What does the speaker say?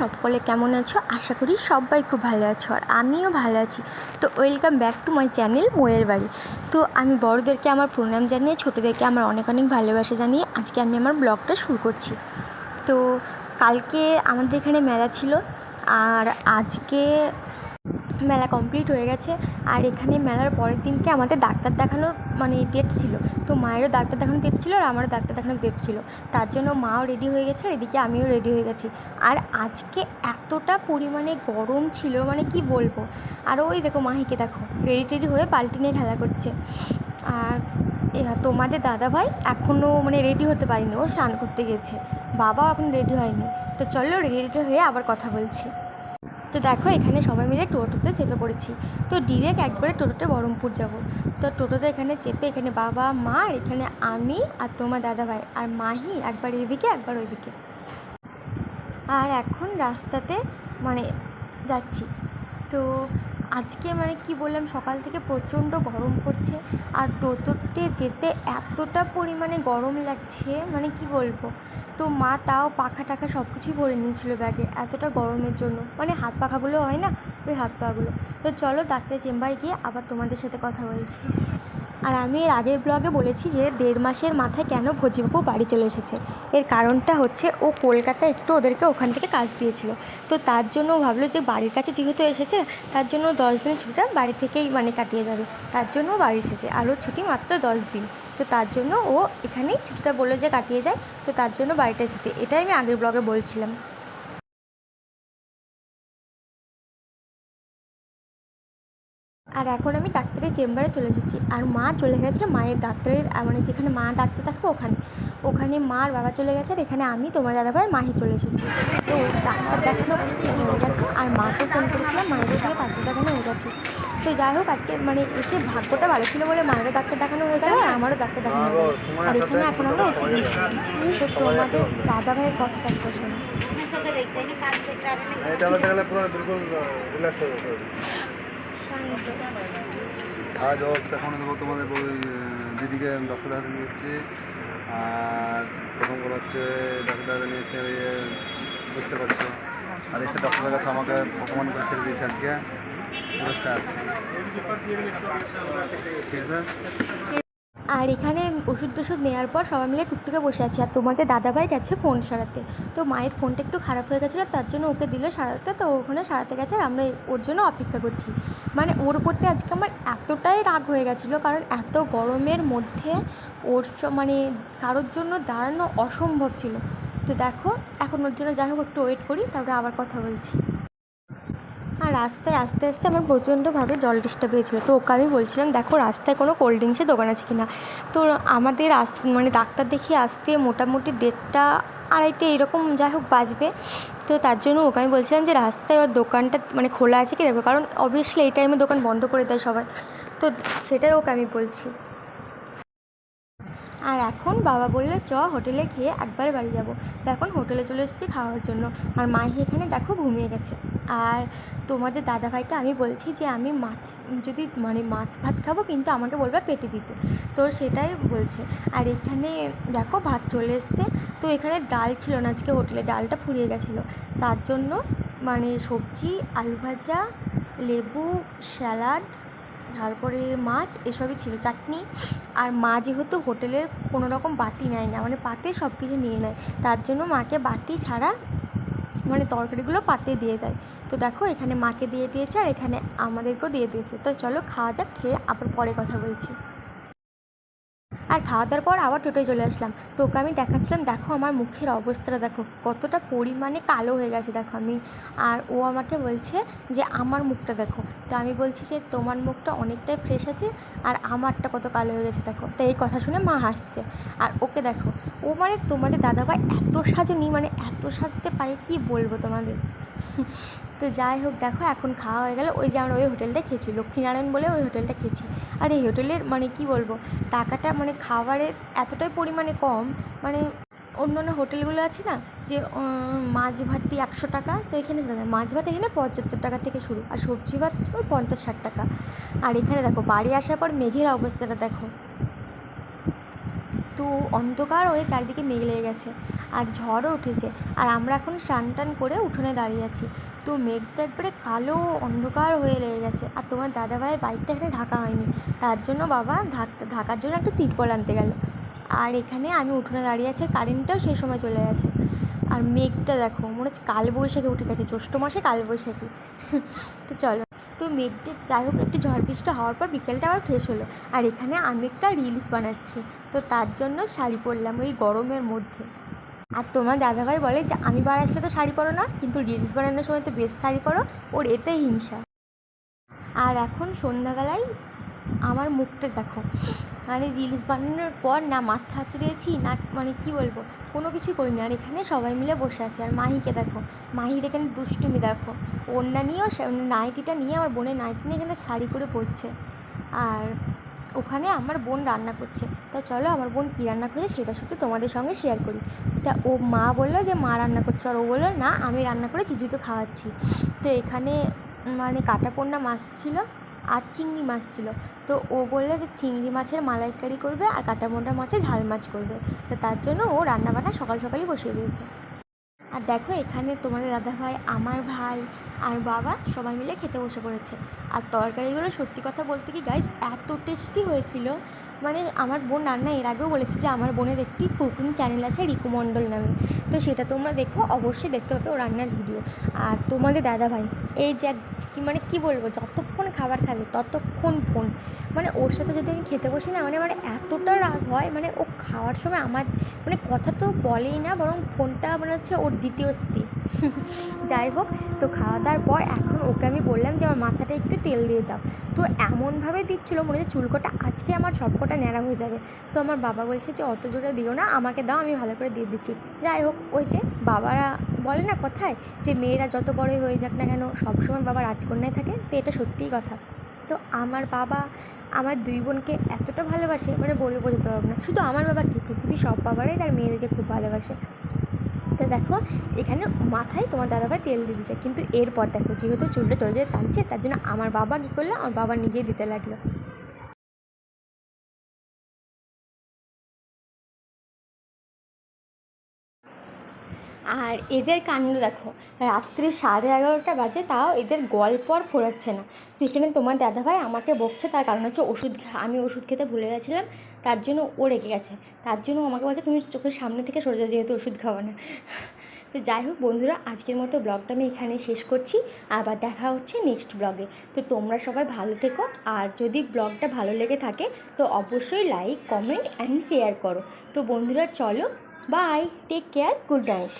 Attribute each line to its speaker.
Speaker 1: সকলে কেমন আছো? আশা করি সবাই খুব ভালো আছো আর আমিও ভালো আছি। তো welcome back to my channel মোয়ের বাড়ি। তো আমি বড়োদেরকে আমার প্রণাম জানিয়ে, ছোটোদেরকে আমার অনেক অনেক ভালোবাসা জানিয়ে আজকে আমি আমার ব্লগটা শুরু করছি। তো কালকে আমাদের এখানে মেলা ছিল আর আজকে মেলা কমপ্লিট হয়ে গেছে। আর এখানে মেলার পরের দিনকে আমাদের ডাক্তার দেখানোর মানে ডেট ছিল। তো মায়েরও ডাক্তার দেখানোর ডেট ছিল আর আমারও ডাক্তার দেখানোর ডেট ছিল। তার জন্য মাও রেডি হয়ে গেছে আর এদিকে আমিও রেডি হয়ে গেছি। আর আজকে এতটা পরিমাণে গরম ছিল মানে কি বলব? আর ওই দেখো মাহিকে দেখো রেডি টেডি হয়ে বালতি নিয়ে খেলা করছে। আর তোমাদের দাদাভাই এখনও মানে রেডি হতে পারেনি। ও স্নান করতে গেছে। বাবাও এখন রেডি হয়নি। তো চলো রেডি হয়ে আবার কথা বলছি। তো দেখো, এখানে সবাই মিলে টোটোতে চেপে পড়েছি। তো ডিরেক্ট একবারে টোটোতে বহরমপুর যাব। তো টোটোতে এখানে চেপে এখানে বাবা, মা, আর এখানে আমি আর তোমার দাদা ভাই আর মাহি একবার এদিকে, একবার ওইদিকে। আর এখন রাস্তাতে মানে যাচ্ছি। তো আজকে মানে কি বললাম, সকাল থেকে প্রচণ্ড গরম পড়ছে আর টোটোতে যেতে এতটা পরিমাণে গরম লাগছে মানে কি বলব? তো মা তাও পাখা টাখা সব কিছুই ভরে নিয়েছিল ব্যাগে এতটা গরমের জন্য। মানে হাত পাখাগুলো হয় না? ওই হাত পাগুলো তো চলো ডাক্তারের চেম্বারে গিয়ে আবার তোমাদের সাথে কথা বলছি। আর আমি এর আগের ব্লগে বলেছি যে দেড় মাসের মাথায় কেন ভজিবাবু বাড়ি চলে এসেছে। এর কারণটা হচ্ছে ও কলকাতায় একটু ওদেরকে ওখান থেকে কাজ দিয়েছিল। তো তার জন্য ভাবলো যে বাড়ির কাছে যেহেতু এসেছে, তার জন্য দশ দিনের ছুটিটা বাড়ি থেকেই মানে কাটিয়ে যাবে। তার জন্য ও বাড়ি এসেছে, আর ওর ছুটি মাত্র দশ দিন। তো তার জন্য ও এখানেই ছুটিটা বলল যে কাটিয়ে যায়, তো তার জন্য বাড়িটা এসেছে। এটাই আমি আগের ব্লগে বলছিলাম। আর এখন আমি ডাক্তারের চেম্বারে চলে এসেছি আর মা চলে গেছে মায়ের ডাক্তারের মানে যেখানে মা ডাক্তার থাকবে ওখানে। ওখানে মা আর বাবা চলে গেছে আর এখানে আমি তোমার দাদাভাই মাহি চলে এসেছি। তো ডাক্তার দেখানো হয়ে গেছে আর মাকে ফোন করেছিলাম মায়ের দিকে ডাক্তার দেখানো হয়ে গেছে। তো যাই হোক আজকে মানে এসে ভাগ্যটা ভালো ছিল বলে মায়ের ডাক্তার দেখানো হয়ে গেল আর আমারও ডাক্তার দেখানো হয়ে গেল। আর এখানে এখন আমরা ওষুধ নিচ্ছি তো তোমাদের দাদাভাইয়ের কথাটা একটু শোনো।
Speaker 2: এটা বলতে গেলে পুরো বিলকুল রিল্যাক্স হয়ে গেছে। আজ অবস্থা এখন দেবো তোমাদের দিদিকে ডক্টর দেখাতে নিয়ে এসেছি। আর প্রথম কথা হচ্ছে ডক্টর দেখাতে নিয়ে এসে বুঝতে পারছ। আর এসে ডক্টরের কাছে আমাকে অপমান করে ছেড়ে দিয়েছে আজকে। ঠিক আছে?
Speaker 1: আর এখানে ওষুধ টষুধ নেওয়ার পর সবাই মিলে টুকটুকে বসে আছি। আর তোমাদের দাদাভাই গেছে ফোন সারাতে। তো মায়ের ফোনটা একটু খারাপ হয়ে গেছিল, তার জন্য ওকে দিল সারাতে। তো ওখানে সারাতে গেছে আর আমরা ওর জন্য অপেক্ষা করছি। মানে ওর প্রতি আজকে আমার এতটাই রাগ হয়ে গেছিল, কারণ এত গরমের মধ্যে ওর মানে কারোর জন্য দাঁড়ানো অসম্ভব ছিল। তো দেখো, এখন ওর জন্য যাই হোক, একটু ওয়েট করি, তারপরে আবার কথা বলছি। আর রাস্তায় আস্তে আস্তে আমার প্রচণ্ডভাবে জল ডিস্টার্ব হয়েছিলো। তো ওকে আমি বলছিলাম, দেখো, রাস্তায় কোনো কোল্ড ড্রিঙ্কসের দোকান আছে কি না তো আমাদের আস মানে ডাক্তার দেখিয়ে আসতে মোটামুটি দেড়টা, আড়াইটে এরকম যাই হোক বাজবে। তো তার জন্য ওকে আমি বলছিলাম যে, রাস্তায় ওর দোকানটা মানে খোলা আছে কি? দেখো, কারণ অবভিয়াসলি এই টাইমে দোকান বন্ধ করে দেয় সবাই। তো সেটাই ওকে আমি বলছি। আর এখন বাবা বলল, চ, হোটেলে খেয়ে একবার বাড়ি যাব। তো এখন হোটেলে চলে এসেছি খাওয়ার জন্য। আর মাহি এখানে দেখো ঘুমিয়ে গেছে। আর তোমাদের দাদাভাইকে আমি বলছি যে, আমি মাছ, যদি মানে মাছ ভাত খাব, কিন্তু আমাকে বলবে পেটে দিতে। তো সেটাই বলছে। আর এখানে দেখো ভাত চলে এসছে। তো এখানে ডাল ছিল না আজকে হোটেলে, ডালটা ফুরিয়ে গেছিল। তার জন্য মানে সবজি, আলু ভাজা, লেবু, স্যালাড তারপরে মাছ এসবই ছিল, চাটনি আর মা যেহেতু হোটেলের কোনো রকম বাটি নেয় না মানে পাতে সব কিছু নিয়ে নেয়, তার জন্য মাকে বাটি ছাড়া মানে তরকারিগুলো পাতে দিয়ে দেয়। তো দেখো এখানে মাকে দিয়ে দিয়েছে আর এখানে আমাদেরকেও দিয়ে দিয়েছে। তো চলো খাওয়া যাক, খেয়ে আবার পরে কথা বলছি। আর খাওয়া দাওয়ার পর আবার টোটোয় চলে আসলাম। তো ওকে আমি দেখাচ্ছিলাম, দেখো আমার মুখের অবস্থাটা, দেখো কতটা পরিমাণে কালো হয়ে গেছে, দেখো আমি। আর ও আমাকে বলছে যে, আমার মুখটা দেখো। তো আমি বলছি যে, তোমার মুখটা অনেকটাই ফ্রেশ আছে আর আমারটা কত কালো হয়ে গেছে, দেখো। তো এই কথা শুনে মা হাসছে। আর ওকে দেখো ও মানে তোমাদের দাদাভাই এত সাজনি মানে এত সাজতে পারে, কি বলব তোমাদের? তো যাই হোক, দেখো এখন খাওয়া হয়ে গেল। ওই যে আমরা ওই হোটেলটা খেয়েছি, লক্ষ্মীনারায়ণ বলে ওই হোটেলটা খেয়েছি। আর এই হোটেলের মানে কি বলব, টাকাটা মানে খাবারের এতটাই পরিমাণে কম মানে অন্য অন্য হোটেলগুলো আছে না, যে মাছ ভাত দিয়ে একশো টাকা, তো এখানে মাছ ভাত এখানে পঁচাত্তর টাকা থেকে শুরু, আর সবজি ভাত ওই পঞ্চাশ ষাট টাকা। আর এখানে দেখো, বাড়ি আসার পর মেঘের অবস্থাটা দেখো। তো অন্ধকার হয়ে চারিদিকে মেঘ লেগে গেছে আর ঝড়ও উঠেছে। আর আমরা এখন স্নান টান করে উঠোনে দাঁড়িয়ে আছি। তো মেঘটা একবারে কালো অন্ধকার হয়ে লেগে গেছে। আর তোমার দাদাভাইয়ের বাইকটা এখানে ঢাকা হয়নি। তার জন্য বাবা ঢাক- ঢাকার জন্য একটা তিরপল আনতে গেল। আর এখানে আমি উঠোনে দাঁড়িয়ে আছি কারেন্টটাও সেই সময় চলে গেছে। আর মেঘটা দেখো, মনে হচ্ছে কালবৈশাখী উঠে গেছে। জ্যৈষ্ঠ মাসে কালবৈশাখী। তো চলো। তো মেঘটি যাই হোক একটু ঝড় বৃষ্টি হওয়ার পর বিকেলটা আবার ফ্রেশ হলো। আর এখানে আমি একটা রিলস বানাচ্ছি। তো তার জন্য শাড়ি পরলাম ওই গরমের মধ্যে। আর তোমার দাদাভাই বলে যে, আমি বার আসলে তো শাড়ি পরো না, কিন্তু রিলস বানানোর সময় তো বেশ শাড়ি পরো, ওর এতে হিংসা। আর এখন সন্ধ্যাবেলায় আমার মুখটা দেখো। মানে রিলস বানানোর পর না মাথা আঁচড়িয়েছি না মানে কি বলব? কোনো কিছুই করিনি। আর এখানে সবাই মিলে বসে আছে। আর মাহিকে দেখো। মাহির এখানে দুষ্টুমি দেখো। ওড়না নিয়েও সে- নাইটিটা নিয়ে আমার বোনের নাইটি নিয়ে এখানে শাড়ি করে পরছে আর ওখানে আমার বোন রান্না করছে। তা চলো আমার বোন কী রান্না করছে সেটা শুধু তোমাদের সঙ্গে শেয়ার করি। তা ও মা বলল যে মা রান্না করছে। আর ও বলল, না, আমি রান্না করে জিজুকে খাওয়াচ্ছি তো এখানে মানে কাটা পোনা মাছ ছিল। আর চিংড়ি মাছ ছিল। তো ও বলল যে চিংড়ি মাছের মালাইকারি করবে আর কাটা মাছে মাছের ঝাল মাছ করবে। তো তার জন্য ও রান্নাবান্না সকাল সকালই বসিয়ে দিয়েছে। আর দেখো এখানে তোমাদের দাদা ভাই আমার ভাই আর বাবা সবাই মিলে খেতে বসে পড়েছে। আর তরকারিগুলো সত্যি কথা বলতে কি গাইজ এত টেস্টি হয়েছিল। মানে আমার বোন রান্না এর আগেও বলেছে যে আমার বোনের একটি কুকিং চ্যানেল আছে রিকু মণ্ডল নামে। তো সেটা তোমরা দেখো, অবশ্যই দেখতে পাবে ও রান্নার ভিডিও। আর তোমাদের দাদা ভাই, এই যে কি মানে কি বলব, যতক্ষণ খাবার খাবে ততক্ষণ ফোন। মানে ওর সাথে যদি আমি খেতে বসি না মানে আমার এতটা রাগ হয় মানে ও খাওয়ার সময় আমার মানে কথা তো বলেই না, বরং ফোনটা মানে হচ্ছে ওর দ্বিতীয় স্ত্রী। যাই হোক, তো খাওয়া দাওয়ার পর এখন ওকে আমি বললাম যে, আমার মাথাটা একটু তেল দিয়ে দাও। তো এমনভাবে দিচ্ছিল মনে হচ্ছে, চুলকোটা আজকে আমার সবকটা ন্যাড়া হয়ে যাবে। তো আমার বাবা বলছে যে, অত জোরে দিও না, আমাকে দাও, আমি ভালো করে দিয়ে দিচ্ছি। যাই হোক, ওই যে বাবারা বলে না কথায় যে, মেয়েরা যত বড়ই হয়ে যাক না কেন, সবসময় বাবা রাজকন্যায় থাকে। তো এটা সত্যিই কথা। তো আমার বাবা আমার দুই বোনকে এতটা ভালোবাসে মানে বলে বোঝাতে পারব না শুধু আমার বাবা কি পৃথিবীর সব বাবারাই তার মেয়েদেরকে খুব ভালোবাসে। তো দেখো, এখানে মাথায় তোমার দাদাভাই তেল দিয়ে দিচ্ছে কিন্তু এরপর দেখো, যেহেতু চুলটা চলে যেতে টানছে, তার জন্য আমার বাবা কী করল? আমার বাবা নিজেই দিতে লাগল। আর এদের কাণ্ড দেখো, রাত্রি সাড়ে এগারোটা বাজে, তাও এদের গল্প আর ফোরাচ্ছে না। তো এখানে তোমার দাদাভাই আমাকে বকছে, তার কারণ হচ্ছে ওষুধ, আমি ওষুধ খেতে ভুলে গেছিলাম। তার জন্য ও রেগে গেছে। তার জন্য আমাকে বলছে, তুমি চোখের সামনে থেকে সরে যাও, যেহেতু ওষুধ খাওয়া না। তো যাই হোক বন্ধুরা, আজকের মতো ব্লগটা আমি এখানে শেষ করছি। আবার দেখা হচ্ছে নেক্সট ব্লগে। তো তোমরা সবাই ভালো থেকো, আর যদি ব্লগটা ভালো লেগে থাকে, তো অবশ্যই লাইক কমেন্ট অ্যান্ড শেয়ার করো। তো বন্ধুরা, চলো bye take care good night